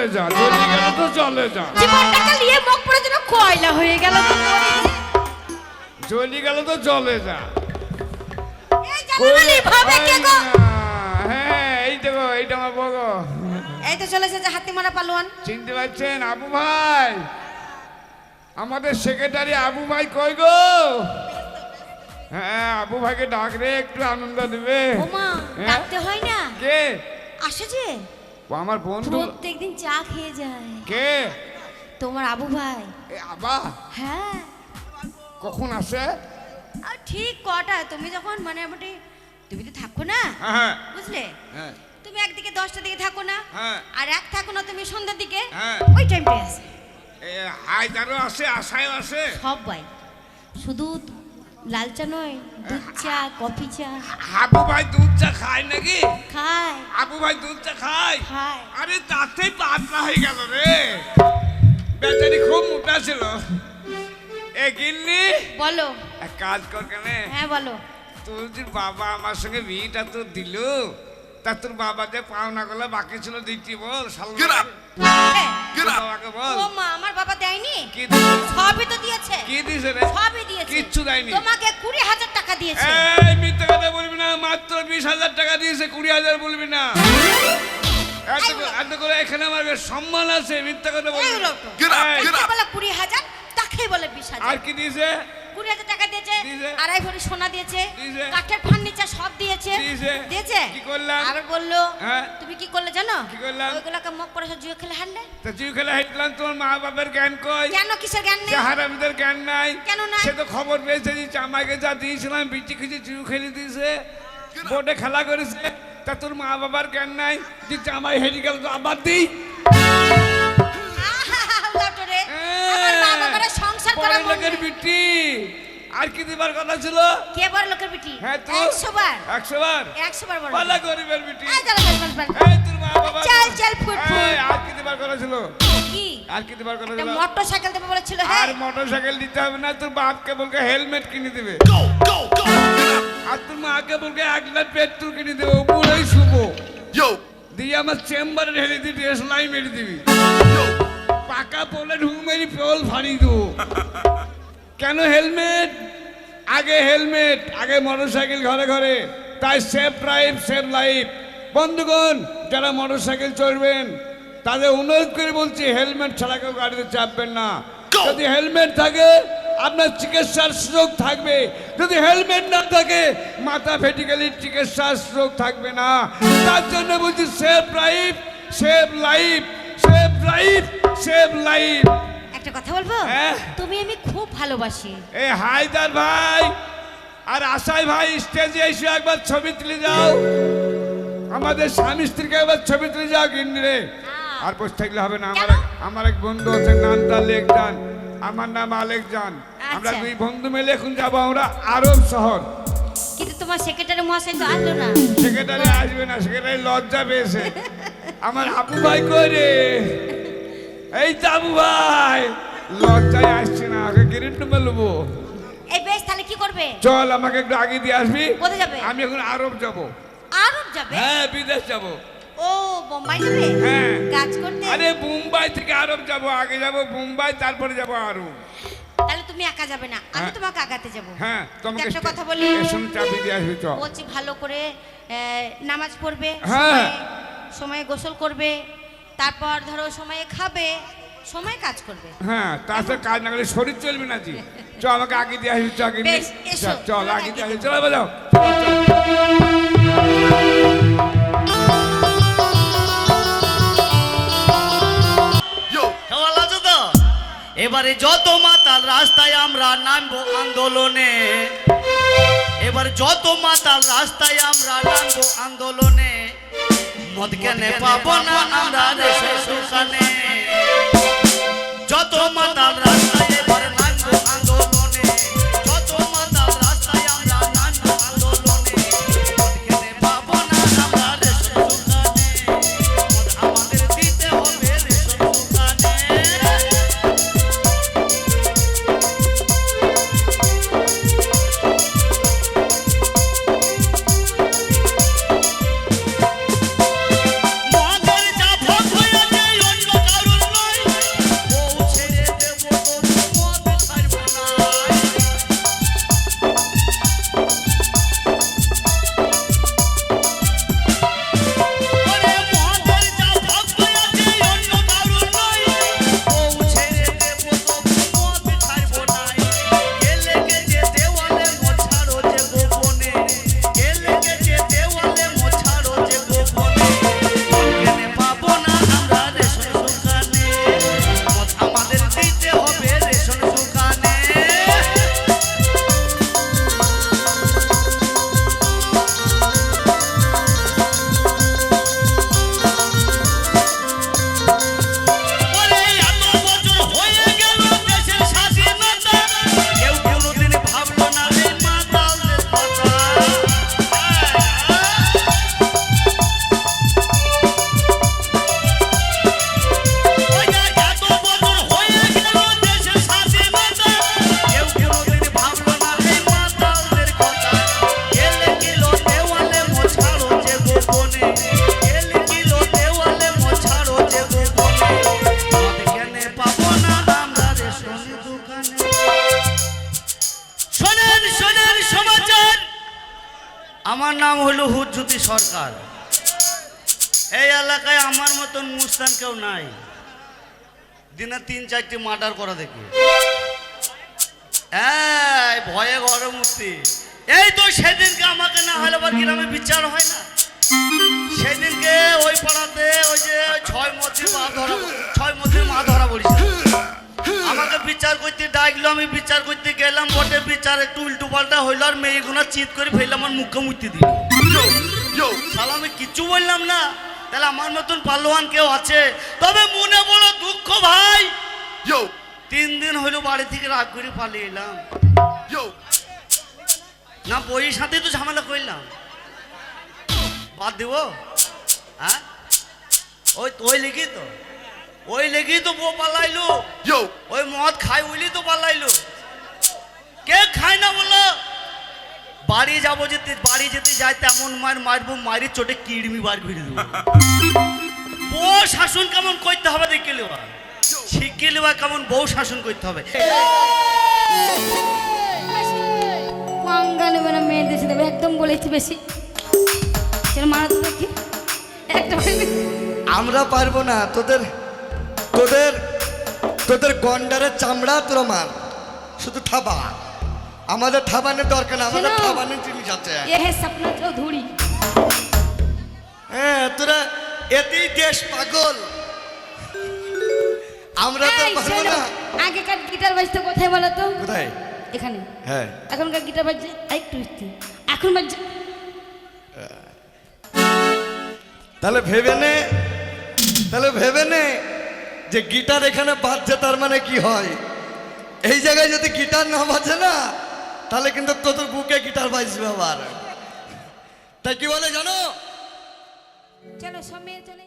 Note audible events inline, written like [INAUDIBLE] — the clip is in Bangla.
চলে যা চলে গেলে তো চলে যা। জীবনটাকে নিয়ে মুখ পড়ে যেন কয়লা হয়ে গেল তো চলে গেলে তো চলে যা। এই ভাবে কে গো? হ্যাঁ এই দেখো এইটা আমার বগো এই তো চলে এসেছে হাতি মারা পালোয়ান। চিনতে পারছেন আবু ভাই? আমাদের সেক্রেটারি আবু ভাই কই গো? হ্যাঁ আবু ভাইকে ডাক রে একটু আনন্দ দিবে। ওমা হ্যাঁ? ডাকতে হয় না? কে? আসে যে? ও আমার বন্ধু। প্রত্যেকদিন চা খেয়ে যায়। কে? তোমার আবু ভাই। এ আবা? হ্যাঁ। কখন আসে? আর ঠিক কটায়? তুমি যখন মানে মোটামুটি তুমি তো থাকো না? হ্যাঁ বুঝলে? হ্যাঁ। তুমি একদিকে দশটার দিকে থাকো না হ্যাঁ। আর এক থাকো না তুমি সন্ধ্যার দিকে হ্যাঁ। ওই টাইমটাই এ হায়দারও আসে আশায়ও আসে। সবাই। শুধু লাল চা নয় দুধ চা কফি চা। আবু ভাই দুধ চা খায় নাকি? খায়। আবু ভাই দুধ চা খায়? খায়। আরে তাতেই পাতলা হয়ে গেল রে। বেচারি খুব মোটা ছিল। এ গিন্নি বলো। এক কাজ কর কেনে। হ্যাঁ বলো। তোর যে বাবা আমার সঙ্গে বিয়েটা তো দিল তা তোর বাবা যে পাওনা গুলো বাকি ছিল দিচ্ছি বল Get up! বাবাকে বল। ও মা আমার বাবা দেয়নি? কি সবই তো দিয়েছে। কি দিছে রে? দিয়েছে কিচ্ছু দেয়নি। তোমাকে কুড়ি হাজার টাকা দিয়েছে। এই মিথ্যে কথা বলবি না মাত্র বিশ হাজার টাকা দিয়েছে কুড়ি হাজার বলবি না। এত করে- এত করে এখানে আমার বেশ সম্মান আছে মিথ্যা কথা বলবি কুড়ি হাজার তাকে বলে বিশ আর কি দিয়েছে? কুড়ি হাজার টাকা দিয়েছে। আড়াই ভরি সোনা দিয়েছে। কাঠের ফার্নিচার সব দিয়েছে দিয়েছে। আবার বলল হ্যাঁ। তুমি কি করলে জানো? ওইগুলোকে মুখ পড়ে জুয়ে খেলে হারলে তা তুই খেলে হাইটলাম তোমার মা বাবার জ্ঞান কই কেন কিসের জ্ঞান নেই হারামিদের জ্ঞান নাই কেন নাই? সে তো খবর পেয়েছে যে আমাকে যা দিয়েছিলাম বিচি খিচি চিউ খেলে দিয়েছে বোর্ডে খেলা করেছে তা তোর মা বাবার জ্ঞান নাই যে জামাই হেরি গেল আবার দিই লোকের। বিটি আর কি দিবার কথা ছিল? কে বড় লোকের বিটি হ্যাঁ তো। একশো বার। একশো বার? একশো বার বড় পালা গরিবের বিটি এই চলো, চলো, চলো। এই তোর মা বাবা চল, চল, ফুট, ফুট। আর কি দিবার কথা ছিল? কি? আর কি দিবার কথা ছিল? মোটর সাইকেল দেবে বলেছিল হ্যাঁ। আর মোটর সাইকেল দিতে হবে না তোর বাপকে বলকে হেলমেট কিনে দিবে। Go! Get up! আর তোর মাকে বলকে এক লাখ পেট্রোল কিনে দেবে ও পুরোই শুভ। Yo, দিয়ে আমার চেম্বারে ঢেলে দিয়ে ড্রেস লাই মেরে দিবি! পাকা পোলে ঢুক মেরি পোল ফাড়ি দেবো। [LAUGHS] কেন হেলমেট? আগে হেলমেট আগে মোটর সাইকেল ঘরে ঘরে। তাই সেফ ড্রাইভ সেফ লাইফ। বন্ধুগণ যারা মোটর সাইকেল চড়বেন তাদের অনুরোধ করে বলছি হেলমেট ছাড়া কেউ গাড়িতে চাপবেন না। যদি হেলমেট থাকে আপনার চিকিৎসার সুযোগ থাকবে। যদি হেলমেট না থাকে মাথা ফেটে গেলে চিকিৎসার সুযোগ থাকবে না। তার জন্য বলছি safe life safe life safe life safe life. একটা কথা বলব? হ্যাঁ? তুমি আমি খুব ভালোবাসি। এ হায়দার ভাই আর আশাই ভাই স্টেজে এসে একবার ছবি তুলে যাও। আমাদের স্বামী স্ত্রীকে একবার ছবি তুলে যাও গিন্নি রে। আর বসে থাকলে হবে না। আমার এক- আমার এক বন্ধু আছে নামটা লেখজান। আমার নাম আলেক জান আমরা আচ্ছা। দুই বন্ধু মিলে এখন যাব আমরা আরব শহর। কিন্তু তোমার সেক্রেটারি মহাশয় তো আসলো না। সেক্রেটারি আসবে না সেক্রেটারি লজ্জা পেয়েছে। আমার আপু ভাই কই রে? এই তো ভাই লজ্জায় আসছে না আগে গিরিট মেলবো এই বেশ তাহলে কি করবে? চল আমাকে একটু আগে দিয়ে আসবি। কোথায় যাবে? আমি এখন আরব যাব। আরব যাবে? হ্যাঁ বিদেশ যাব। ও বোম্বাই যাবে? হ্যাঁ। কাজ করতে? আরে মুম্বাই থেকে আরব যাব আগে যাব মুম্বাই তারপরে যাব আরব। তাহলে তুমি একা যাবে না আমি হ্যাঁ। তোমাকে আগাতে যাব। হ্যাঁ তোমাকে একটা কথা বলি স্টেশন চাবি দিয়ে আসবি চল। বলছি ভালো করে নামাজ পড়বে হ্যাঁ। সময়ে গোসল করবে তারপর ধরো সময়ে খাবে সময় কাজ করবে। হ্যাঁ তাছাড়া কাজ না করলে শরীর চলবে না জি। চ আমাকে আগে দিয়ে আসবি চ আগে চল আগে দিয়ে আসবি চল বাজাও তো? এবারে যত মাতাল রাস্তায় আমরা নামবো আন্দোলনে। এবার যত মাতাল রাস্তায় আমরা নামবো আন্দোলনে। মদ কেনে পাবো না আমরা যত মাতাল নাম হলো হুজ্জুতি সরকার। এই এলাকায় আমার মতন মুস্তান কেউ নাই। দিনে তিন, চারটি মার্ডার করা দেখি। এই ভয়ে ঘরে মূর্তি এই তো সেদিনকে আমাকে না হলে আবার গ্রামে বিচার হয় না। সেদিনকে ওই পাড়াতে ওই যে ছয় মধ্যে মা ধরা ছয় মধ্যে মা ধরা পড়েছে আমাকে বিচার করতে ডাকলো আমি বিচার করতে গেলাম বটে বিচার একটু উল্টো পাল্টা হইল আর মেয়েগুলো চিৎ করে ফেললাম আমার মুখে মুক্তি দিল। Yo, আমি কিচ্ছু বললাম না। তাহলে আমার মতন পালোয়ান কেউ আছে? তবে মনে বড় দুঃখ ভাই। তিন দিন হইল বাড়ি থেকে রাগ করে পালিয়ে এলাম. না বইয়ের সাথে তো ঝামেলা করলাম। বাদ দেব? হ্যাঁ? ওই ওই লেগেই তো। ওই লেগেই তো বউ পালাইলো। ওই মদ খাই বলি তো পালাইলো। কে খায় না বলো? বাড়ি যাব যেতে বাড়ি যেতে যাই তেমন মার মারবো মারি চোটে কিড়মি বার ঘুরে দেবো। [LAUGHS] বউ শাসন কেমন করতে হবে দেখে লেবা শিখে লেবা কেমন বউ শাসন করতে হবে। পাঙ্গা নেবে না মেয়েদের সাথে একদম বলেছি বেশি। চলো মারা তো দেখি। একটা আমরা পারব না তোদের তোদের তোদের গন্ডারের চামড়া তোরা মার শুধু থাবা। আমাদের থাবানোর দরকার না আমাদের শোনো। থাবানোর জিনিস আছে। হ্যাঁ তোরা এতেই দেশ পাগল। আমরা তো পারব না। আগেকার গিটার বাজতো কোথায় বলো তো? কোথায়? এখানে। হ্যাঁ। এখনকার গিটার বাজছে একটু। এখন বাজছে। তাহলে ভেবে নে তাহলে ভেবে নে। যে গিটার এখানে বাজছে, তার মানে কি হয়? এই জায়গায় যদি গিটার না বাজে না, তাহলে কিন্তু তোদের বুকে গিটার বাজবে আবার। তাই কি বলে জানো? চলো সব চলে